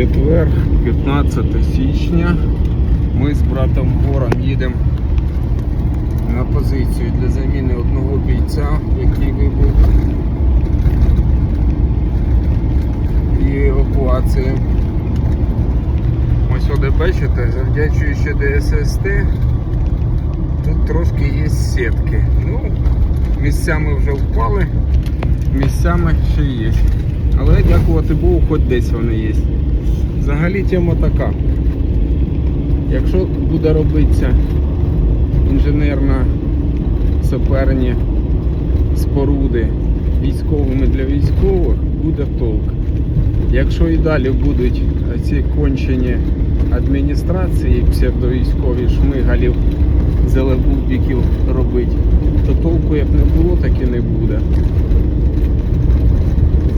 Четвер, 15 січня. Ми з братом Гором їдемо на позицію для заміни одного бійця, який вибув і евакуації. Ось сюди бачите, завдячуючи ДССТ, тут трошки є сітки. Ну, місцями вже впали, місцями ще є. Але дякувати Богу, хоч десь вони є. Взагалі тема така. Якщо буде робитися інженерна саперні споруди військовими для військових, буде толк. Якщо і далі будуть ці кончені адміністрації, псевдовійськові шмигалів, зелебубіків робити, то толку як не було, так і не буде.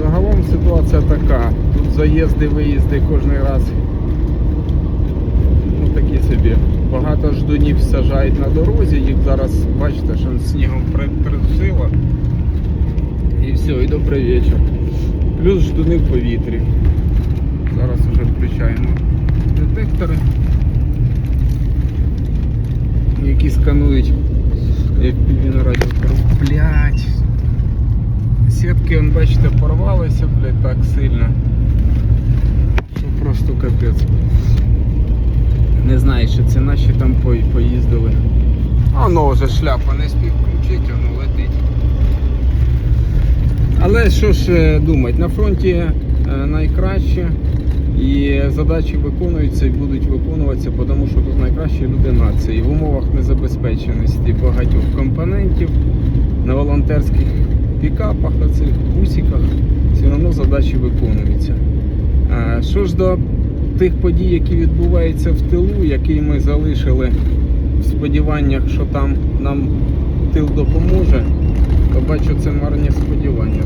Загалом ситуація така. Тут заїзди, виїзди кожен раз. Ну такі собі. Багато ждунів сажають на дорозі, їх зараз бачите, що снігом при- придушило. І все, і добрий вечір. Плюс ждуни в повітрі. Зараз вже включаємо детектори, які сканують FPV на радіо. Блять. Сітки, он, бачите, порвалися, блядь, так сильно. Що просто капець. Не знаю, що це наші там по- поїздили. А ну вже шляпа не спів включити, воно летить. Але що ж е, думати, на фронті е, найкраще і задачі виконуються і будуть виконуватися, тому що тут найкращі люди нації. В умовах незабезпеченості багатьох компонентів на волонтерських пікапах, оцих бусиках, все одно задачі виконуються. Що ж до тих подій, які відбуваються в тилу, які ми залишили в сподіваннях, що там нам тил допоможе, то бачу це марні сподівання.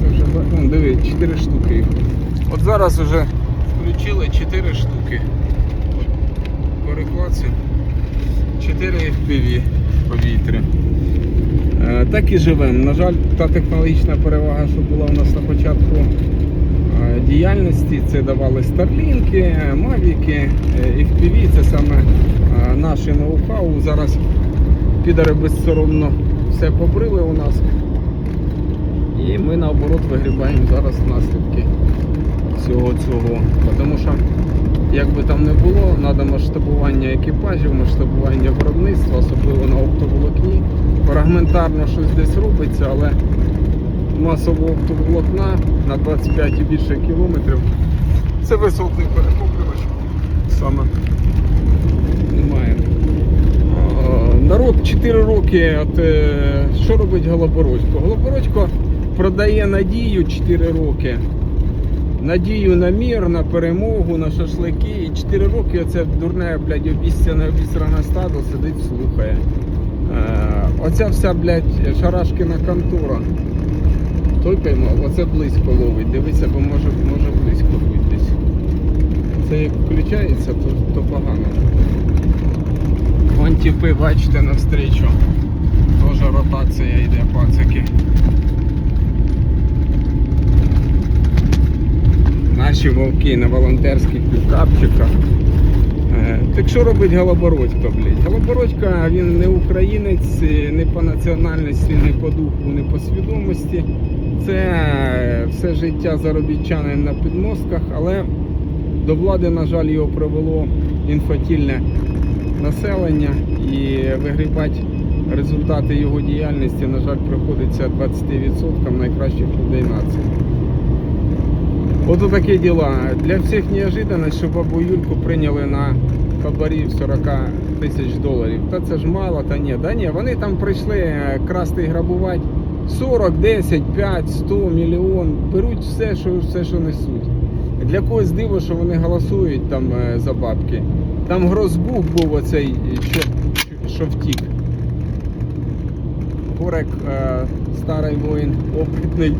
Це вже ну, диви, 4 штуки. От зараз вже включили 4 штуки. От Перекладці 4 FPV. Е, Так і живемо. На жаль, та технологічна перевага, що була у нас на початку е, діяльності, це давали старлінки, мавіки, е, FPV, це саме е, наше ноу-хау. Зараз підари безсоромно все побрили у нас. І ми наоборот вигрібаємо зараз наслідки всього цього. Тому що, як би там не було, треба масштабування екіпажів, масштабування виробництва, особливо на оптоволокні. Фрагментарно щось десь робиться, але масового оптоволокна на 25 і більше кілометрів. Це висотний перехоплювач. Саме немає. Народ 4 роки, от, е, що робить Голобородько? Голобородько продає надію 4 роки. Надію на мір, на перемогу, на шашлики. І 4 роки оце дурне, блядь, обіцяне обісране стадо сидить, слухає. Е, оця вся, блядь, шарашкина контора. Той поймав, оце близько ловить. Дивися, бо може, може близько бути. Це як включається, то, то погано. Вон тіпи, бачите, навстрічу. Тоже ротація йде, пацики. Наші вовки на волонтерських пікапчиках. Е, Так що робить Голобородько, блядь? Голобородько, він не українець, не по національності, не по духу, не по свідомості. Це е, все життя заробітчанин на підмостках, але до влади, на жаль, його привело інфатільне населення і вигрібати результати його діяльності, на жаль, приходиться 20% найкращих людей нації. От такі діла. Для всіх неожиданність, що бабу Юльку прийняли на хабарі в 40 тисяч доларів. Та це ж мало, та ні. Да ні, вони там прийшли е, красти і грабувати 40, 10, 5, 100, мільйон. Беруть все, що, все, що несуть. Для когось диво, що вони голосують там е, за бабки. Там Грозбух був оцей, що, що втік. Корек, е, старий воїн, опитний,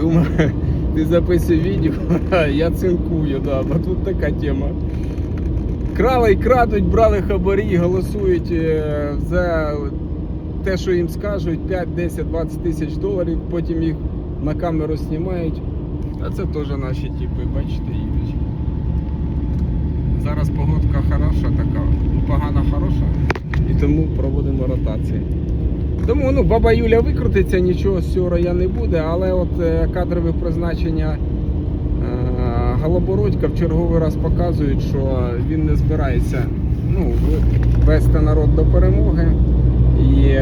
думає, ти записуй відео, я цинкую, да, бо тут така тема. Крали і крадуть, брали хабарі, голосують е, за те, що їм скажуть, 5, 10, 20 тисяч доларів, потім їх на камеру знімають. А це теж наші типи, бачите, їдуть. зараз погодка хороша така, погана хороша. І тому проводимо ротації. Тому ну, баба Юля викрутиться, нічого з цього я не буде, але от е, кадрове призначення е, Голобородька в черговий раз показують, що він не збирається ну, вести народ до перемоги. І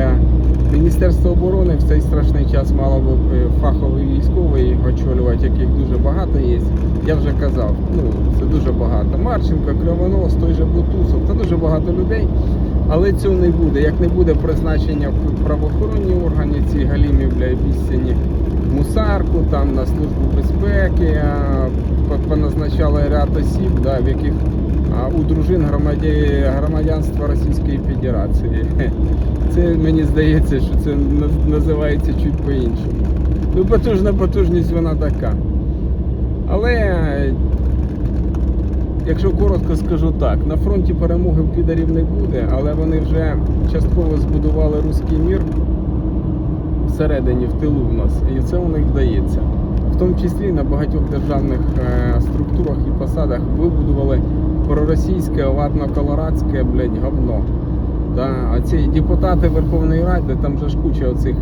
Міністерство оборони в цей страшний час мало би е, фаховий військовий очолювати, яких дуже багато є. Я вже казав, ну це дуже багато. Марченко, Кривонос, той же Бутусов, це дуже багато людей. Але цього не буде. Як не буде призначення в правоохоронні органи, ці галімі бля обіцяні мусарку, там на службу безпеки, поназначали ряд осіб, да, в яких у дружин громадя- громадянства Російської Федерації. Це мені здається, що це називається чуть по-іншому. Ну, потужна потужність вона така. Але Якщо коротко скажу так, на фронті перемоги в підарів не буде, але вони вже частково збудували руський мір всередині, в тилу в нас, і це у них вдається. В тому числі на багатьох державних е, структурах і посадах вибудували проросійське ватно-колорадське, блядь, говно. Да? А ці депутати Верховної Ради, там же ж куча оцих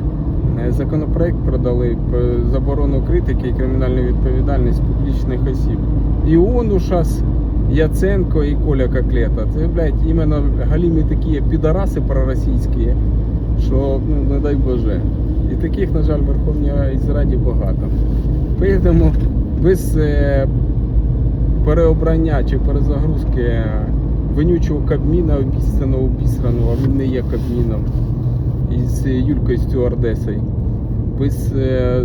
е, законопроект продали по заборону критики і кримінальну відповідальність публічних осіб. І Онушас, Яценко і Коля Коклета. Це, блядь, іменно галімі такі підараси проросійські, що, ну, не дай Боже. І таких, на жаль, в Верховній Раді багато. Поэтому без е, переобрання чи перезагрузки вонючого Кабміна обіцяного обісраного, а він не є Кабміном, із Юлькою Стюардесою. Без е,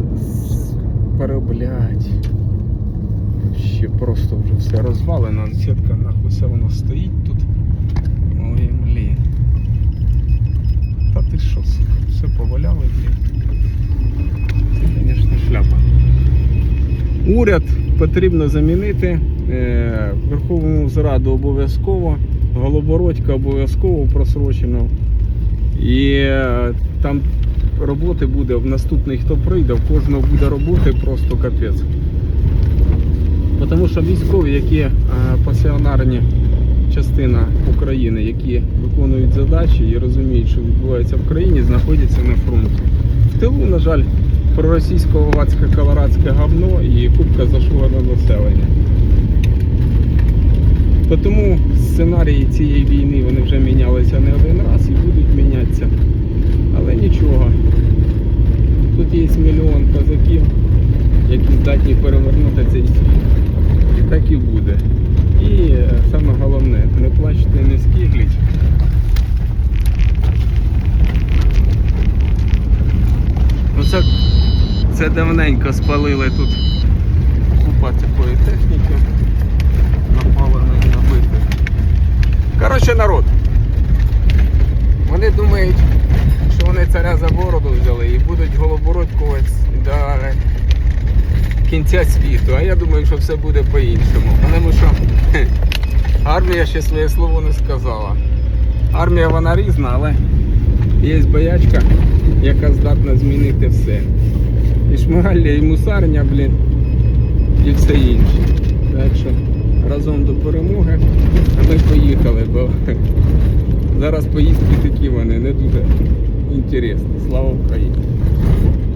переоблять. Просто вже все розвалено, сітка нахуй все воно стоїть тут. Ой, блін. Та ти що, сука, все поваляли, блін. Це, звісно, шляпа. Уряд потрібно замінити. Е, Верховну Зраду обов'язково, Голобородька обов'язково просрочено. І е, там роботи буде в наступний, хто прийде, в кожного буде роботи просто капець. Тому що військові, які е, пасіонарні частина України, які виконують задачі і розуміють, що відбувається в країні, знаходяться на фронті. В тилу, на жаль, проросійсько-овацьке колорадське говно і купка зашуганого населення. Тому сценарії цієї війни вони вже мінялися не один раз і будуть мінятися. Але нічого. Тут є мільйон козаків, які здатні перевернути цей світ. Так і буде. І е, саме головне, не плачте, не скигліть. Ну це, давненько спалили тут купа такої техніки. Напаленої набитих. Коротше, народ. Вони думають, що вони царя за бороду взяли і будуть голобородкувати до кінця світу. А я думаю, що все буде по-іншому. Тому що армія ще своє слово не сказала. Армія вона різна, але є боячка, яка здатна змінити все. І шмагалля, і мусарня, блін, і все інше. Так що разом до перемоги. А ми поїхали, бо зараз поїздки такі вони не дуже інтересні. Слава Україні!